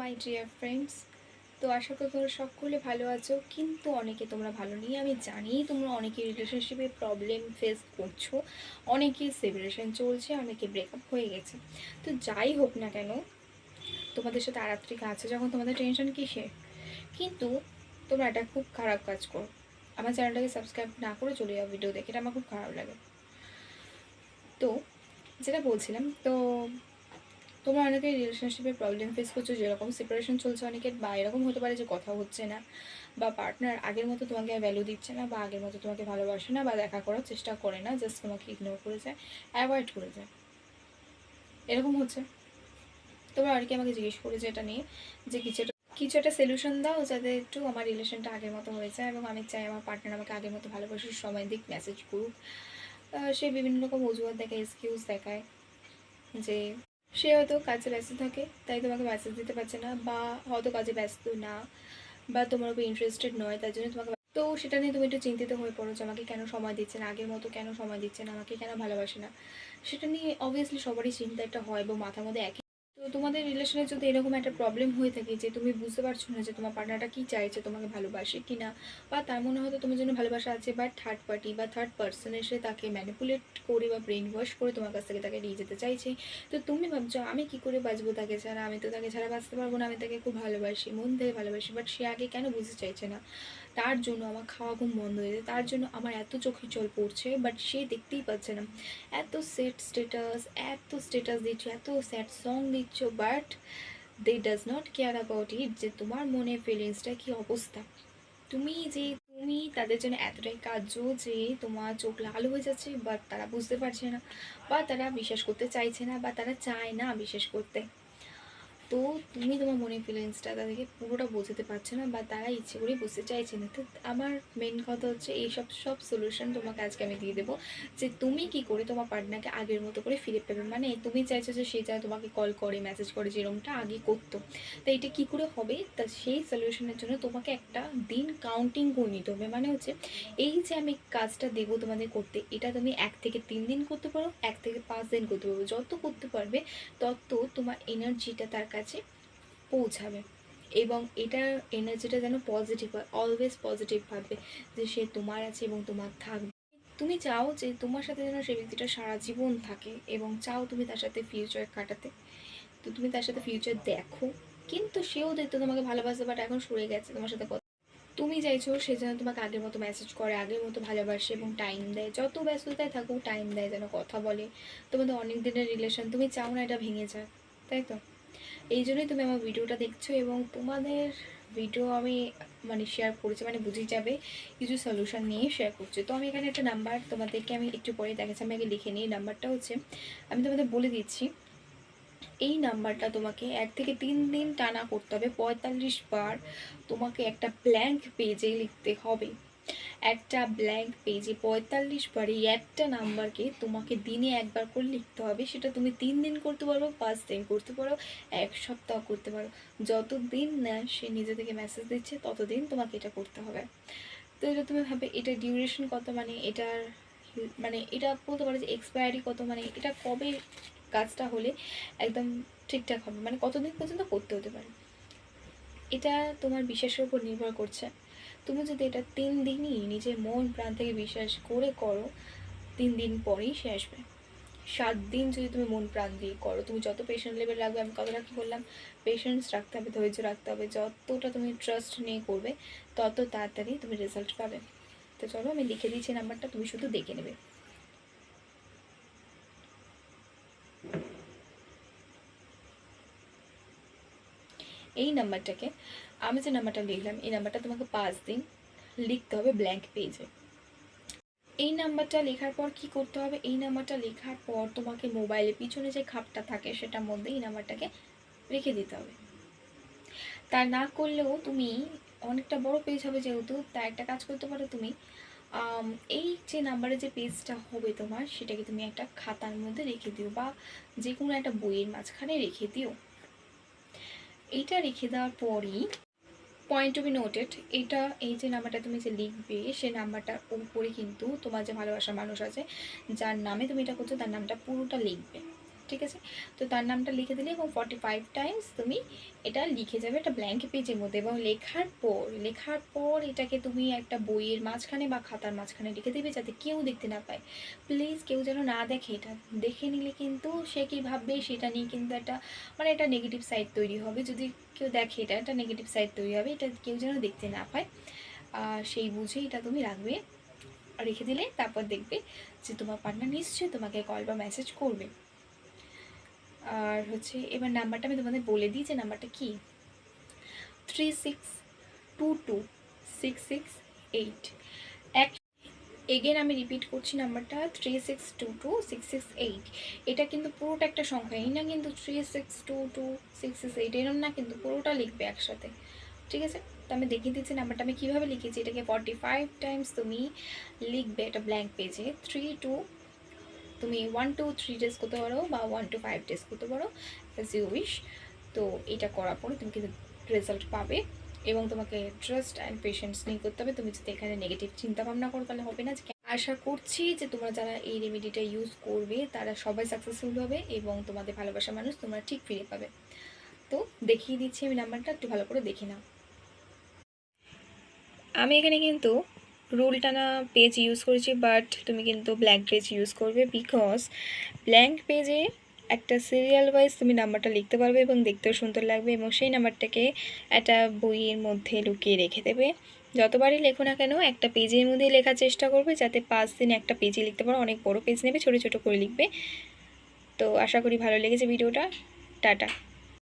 My dear friends তো আশা করি তোমরা সকলে ভালো আছো, কিন্তু অনেকে তোমরা ভালো নেই। আমি জানি তোমরা অনেকে রিলেশনশিপে প্রবলেম ফেস করছ অনেকে সেপারেশন চলছে, অনেকে ব্রেকআপ হয়ে গেছে। তো যাই হোক না কেন, তোমাদের সাথে আরাত্রিকা আছে যখন তোমাদের টেনশন কিসে কিন্তু তোমরা এটা খুব খারাপ কাজ করো। আমার চ্যানেলটাকে সাবস্ক্রাইব না করে চলে যাও ভিডিও দেখে, এটা আমার খুব খারাপ লাগে। তো যেটা বলছিলাম, তো তোমরা অনেকে রিলেশনশিপে প্রবলেম ফেস করছ, যেরকম সেপারেশন চলছে অনেকের, বা এরকম হতে পারে যে কথা হচ্ছে না, বা পার্টনার আগের মতো তোমাকে ভ্যালু দিচ্ছে না, বা আগের মতো তোমাকে ভালোবাসে না, বা দেখা করার চেষ্টা করে না জাস্ট তোমাকে ইগনোর করে যায় অ্যাভয়েড করে যায়। এরকম হচ্ছে। তোমরা অনেকে আমাকে জিজ্ঞেস করেছে এটা নিয়ে, যে কিছু কিছু একটা সলিউশন দাও যাতে একটু আমার রিলেশনটা আগের মতো হয়ে যায়, এবং আমি চাই আমার পার্টনার আমাকে আগের মতো ভালোবাসার সময় দিক মেসেজ করুক। সে বিভিন্ন রকম অজুহাত দেখায় এক্সকিউজ দেখায়, যে সে হয়তো কাজে ব্যস্ত থাকে, তাই তোমাকে মেসেজ দিতে পারছে না বা হয়তো কাজে ব্যস্ত না বা তোমার উপর ইন্টারেস্টেড নয়, তার জন্য তোমাকে তো সেটা নিয়ে তুমি একটু চিন্তিত হয়ে পড়ো যে আমাকে কেন সময় দিচ্ছে না আগের মতো কেন সময় দিচ্ছে না আমাকে কেন ভালোবাসে না। সেটা নিয়ে অবভিয়াসলি সবারই চিন্তা একটা হয় বা মাথার মধ্যে একই তো তোমাদের রিলেশনে যদি এরকম একটা প্রবলেম হয়ে থাকে যে তুমি বুঝতে পারছ না যে তোমার পার্টনারটা কী চাইছে, তোমাকে ভালোবাসে কি না বা তার মনে হয়তো তোমার জন্য ভালোবাসা আছে বা থার্ড পার্টি বা থার্ড পার্সন এসে তাকে ম্যানিপুলেট করে বা ব্রেন ওয়াশ করে তোমার কাছ থেকে তাকে নিয়ে যেতে চাইছে, তো তুমি ভাবছ, আমি কি করে বাঁচবো তাকে ছাড়া? আমি তো তাকে ছাড়া বাঁচতে পারব না, আমি তাকে খুব ভালোবাসি, মন থেকে ভালোবাসি বাট সে আগে কেন বুঝতে চাইছে না? তার জন্য আমার খাওয়া ঘুম বন্ধ হয়ে যায়, তার জন্য আমার এত চোখে জল পড়ছে বাট সে দেখতেই পাচ্ছে না। এত সেট স্টেটাস এত স্টেটাস দিচ্ছ, এত স্যাড সং দিচ্ছ but they does not care about it যে তোমার মনে ফিলিংসটা কী অবস্থা। তুমি যে, তুমি তাদের জন্য এতটাই কার্য যে তোমার চোখ লাল হয়ে যাচ্ছে বাট তারা বুঝতে পারছে না, বা তারা বিশ্বাস করতে চাইছে না, বা তারা চায় না বিশ্বাস করতে। তো তুমি তোমার মনের ফিলিংসটা তাদেরকে পুরোটা বোঝাতে পারছ না, বা তারা ইচ্ছে করেই বুঝতে চাইছে না। তো আমার মেন কথা হচ্ছে এই সব সব সলিউশন তোমাকে আজকে আমি দিয়ে দেবো, যে তুমি কি করে তোমার পার্টনারকে আগের মতো করে ফিরে পাবে? মানে তুমি চাইছো যে সে যা তোমাকে কল করে মেসেজ করে যেরকমটা আগে করতো। তো এটা কী করে হবে? তা সেই সলিউশনের জন্য তোমাকে একটা দিন কাউন্টিং করে নিতে হবে। মানে হচ্ছে এই যে আমি কাজটা দেবো তোমাদের করতে, এটা তুমি এক থেকে তিন দিন করতে পারো, এক থেকে পাঁচ দিন করতে পারো। যত করতে পারবে, তত তোমার এনার্জিটা তার কাছে পৌঁছাবে। এবং এটার এনার্জিটা যেন পজিটিভ হয় অলওয়েজ পজিটিভ ভাববে যে সে তোমার আছে এবং তোমার থাকবে। তুমি চাও যে তোমার সাথে যেন সেই ব্যক্তিটা সারা জীবন থাকে এবং চাও তুমি তার সাথে ফিউচার কাটাতে। তো তুমি তার সাথে ফিউচার দেখো, কিন্তু সেও দেখতো তোমাকে ভালোবাসে বাট এখন সরে গেছে তোমার সাথে কথা। তুমি চাইছো সে যেন তোমাকে আগের মতো মেসেজ করে, আগের মতো ভালোবাসে এবং টাইম দেয়। যত ব্যস্ততায় থাকুক টাইম দেয়, যেন কথা বলে। তোমাদের অনেক দিনের রিলেশন তুমি চাও না এটা ভেঙে যাক, তাই তো? এই জন্যই তুমি আমার ভিডিওটা দেখছ এবং তোমাদের ভিডিও আমি মানে শেয়ার করছি মানে বুঝে যাবে কিছু সলিউশন নিয়ে শেয়ার করছি। তো আমি এখানে একটা নাম্বার তোমাদেরকে আমি একটু পরে দেখাচ্ছি, আমি আগে লিখে নিই। নাম্বারটা হচ্ছে, আমি তোমাদের বলে দিচ্ছি, এই নাম্বারটা তোমাকে এক থেকে তিন দিন টানা করতে হবে, পঁয়তাল্লিশ বার তোমাকে একটা ব্ল্যাঙ্ক পেজে লিখতে হবে। একটা ব্ল্যাঙ্ক পেজে পঁয়তাল্লিশ বার একটা নাম্বারকে তোমাকে দিনে একবার করে লিখতে হবে, সেটা তুমি তিন দিন করতে পারো, পাঁচ দিন করতে পারো, এক সপ্তাহ করতে পারো। যত দিন না সে নিজে থেকে মেসেজ দিচ্ছে, ততদিন তোমাকে এটা করতে হবে। তো এটা তুমি ভাবে, এটা ডিউরেশন কত মানে এটার মানে এটা বলতে পারো যে এক্সপায়ারি কত মানে এটা কবে কাজটা হলে একদম ঠিকঠাক হবে মানে কতদিন পর্যন্ত করতে হতে পারে। এটা তোমার বিশ্বাসের উপর নির্ভর করছে। তুমি যদি এটা তিন দিনই নিজের মন প্রাণ থেকে বিশ্বাস করে করো, তিন দিন পরেই সে আসবে। সাত দিন যদি তুমি মন প্রাণ দিয়ে করো, তুমি যত পেশেন্ট লেভেল রাখবে, আমি কতটা কী বললাম? পেশেন্স রাখতে হবে, ধৈর্য রাখতে হবে, যতটা তুমি ট্রাস্ট নিয়ে করবে, তত তাড়াতাড়ি তুমি রেজাল্ট পাবে। তো চলো আমি লিখে দিয়েছি নাম্বারটা তুমি শুধু দেখে নেবে। এই নাম্বারটাকে, আমি যে নাম্বারটা লিখলাম, এই নাম্বারটা তোমাকে পাঁচ দিন লিখতে হবে ব্ল্যাঙ্ক পেজে এই নাম্বারটা লেখার পর কি করতে হবে? এই নাম্বারটা লেখার পর তোমাকে মোবাইলের পিছনে যে খাপটা থাকে, সেটার মধ্যে এই নাম্বারটাকে রেখে দিতে হবে। তা না করলেও তুমি অনেকটা বড় পেজ হবে যেহেতু তা একটা কাজ করতে পারো তুমি। এই যে নাম্বারে যে পেজটা হবে তোমার, সেটাকে তুমি একটা খাতার মধ্যে রেখে দিও বা যে কোনো একটা বইয়ের মাঝখানে রেখে দিও। এইটা রেখে দেওয়ার পরই পয়েন্ট টু বি নোটেড এটা এই যে নাম্বারটা তুমি যে লিখবে সে নাম্বারটার উপরে কিন্তু তোমার যে ভালোবাসার মানুষ আছে, যার নামে তুমি এটা করছ, তার নামটা পুরোটা লিখবে। ঠিক আছে? তো তার নামটা লিখে দিলে এবং ফর্টি ফাইভ টাইমস তুমি এটা লিখে যাবে একটা ব্ল্যাঙ্ক পেজের মধ্যে এবং লেখার পর লেখার পর এটাকে তুমি একটা বইয়ের মাঝখানে বা খাতার মাঝখানে লিখে দেবে যাতে কেউ দেখতে না পায়। প্লিজ কেউ যেন না দেখে এটা, দেখে নিলে কিন্তু সে কী ভাববে সেটা নিয়ে কিন্তু একটা মানে একটা নেগেটিভ সাইড তৈরি হবে। যদি কেউ দেখে এটা, একটা নেগেটিভ সাইড তৈরি হবে, এটা কেউ যেন দেখতে না পায় সেই বুঝে এটা তুমি রাখবে। রেখে দিলে তারপর দেখবে যে তোমার পার্টনার নিশ্চয়ই তোমাকে কল বা মেসেজ করবে। আর হচ্ছে এবার নাম্বারটা আমি তোমাদের বলে দিই যে নাম্বারটা কি? Three six two two six six eight এক এগেন আমি রিপিট করছি নাম্বারটা three six two two six six eight এটা কিন্তু পুরোটা একটা সংখ্যা, এই না কিন্তু three six two two six six eight এরম না কিন্তু পুরোটা লিখবে একসাথে। ঠিক আছে? তো আমি দেখিয়ে দিচ্ছি নাম্বারটা, আমি কীভাবে লিখেছি? এটাকে ফর্টি ফাইভ টাইমস তুমি লিখবে এটা ব্ল্যাঙ্ক পেজে থ্রি টু তুমি ওয়ান টু থ্রি ডেজ করতে পারো বা ওয়ান টু ফাইভ ডেজ করতে পারো অ্যাজ ইউ উইশ তো এটা করার পরে তুমি কিন্তু রেজাল্ট পাবে এবং তোমাকে ট্রাস্ট অ্যান্ড পেশেন্স নিয়ে করতে হবে। তুমি যদি এখানে নেগেটিভ চিন্তা ভাবনা করো তাহলে হবে না। আশা করছি যে তোমরা যারা এই রেমেডিটা ইউজ করবে, তারা সবাই সাকসেসফুল হবে এবং তোমাদের ভালোবাসা মানুষ তোমরা ঠিক ফিরে পাবে। তো দেখিয়ে দিচ্ছি আমি নাম্বারটা একটু ভালো করে দেখে নাও। আমি এখানে কিন্তু রুল টানা পেজ ইউজ করেছি বাট তুমি কিন্তু ব্ল্যাঙ্ক পেজ ইউজ করবে বিকজ ব্ল্যাঙ্ক পেজে একটা সিরিয়াল ওয়াইজ তুমি নাম্বারটা লিখতে পারবে এবং দেখতেও সুন্দর লাগবে এবং সেই নাম্বারটাকে একটা বইয়ের মধ্যে লুকিয়ে রেখে দেবে। যতবারই লেখো না কেন, একটা পেজের মধ্যে লেখার চেষ্টা করবে যাতে পাঁচ দিন একটা পেজে লিখতে পারো, অনেক বড় পেজ নেবে, ছোটো ছোটো করে লিখবে। তো আশা করি ভালো লেগেছে ভিডিওটা। টাটা।